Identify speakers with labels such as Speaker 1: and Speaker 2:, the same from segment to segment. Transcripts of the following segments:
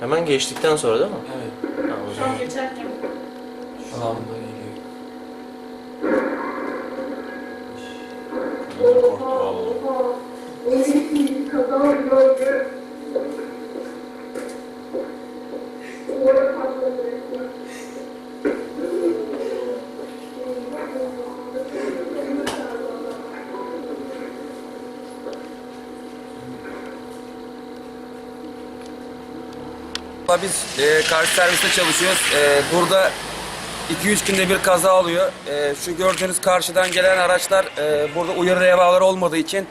Speaker 1: Hemen geçtikten sonra değil mi?
Speaker 2: Evet.
Speaker 1: Ha, o
Speaker 3: Şu
Speaker 1: zaman.
Speaker 3: an geçerken.
Speaker 2: Şu anda geliyor.
Speaker 4: Korktu vallahi.
Speaker 5: Biz e, karşı serviste çalışıyoruz. E, burada 2-3 günde bir kaza oluyor. E, şu gördüğünüz karşıdan gelen araçlar e, burada uyarı levhaları olmadığı için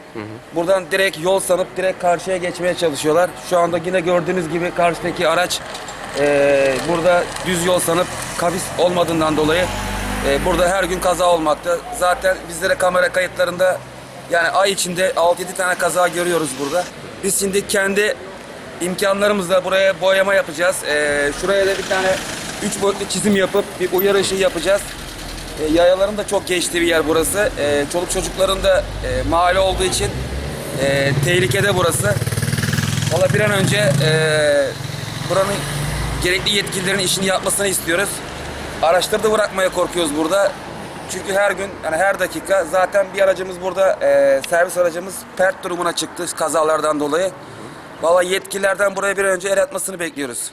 Speaker 5: buradan direkt yol sanıp direkt karşıya geçmeye çalışıyorlar. Şu anda yine gördüğünüz gibi karşıdaki araç e, burada düz yol sanıp kavis olmadığından dolayı e, burada her gün kaza olmakta. Zaten bizlere kamera kayıtlarında yani ay içinde 6-7 tane kaza görüyoruz burada. Biz şimdi kendi imkanlarımızla buraya boyama yapacağız. Ee, şuraya da bir tane üç boyutlu çizim yapıp bir uyarı ışığı yapacağız. Ee, yayaların da çok geçtiği bir yer burası. Ee, çoluk çocukların da e, mahalle olduğu için e, tehlikede burası. Valla bir an önce e, buranın gerekli yetkililerin işini yapmasını istiyoruz. Araçları da bırakmaya korkuyoruz burada. Çünkü her gün, yani her dakika zaten bir aracımız burada, e, servis aracımız pert durumuna çıktı kazalardan dolayı. Valla yetkilerden buraya bir önce el atmasını bekliyoruz.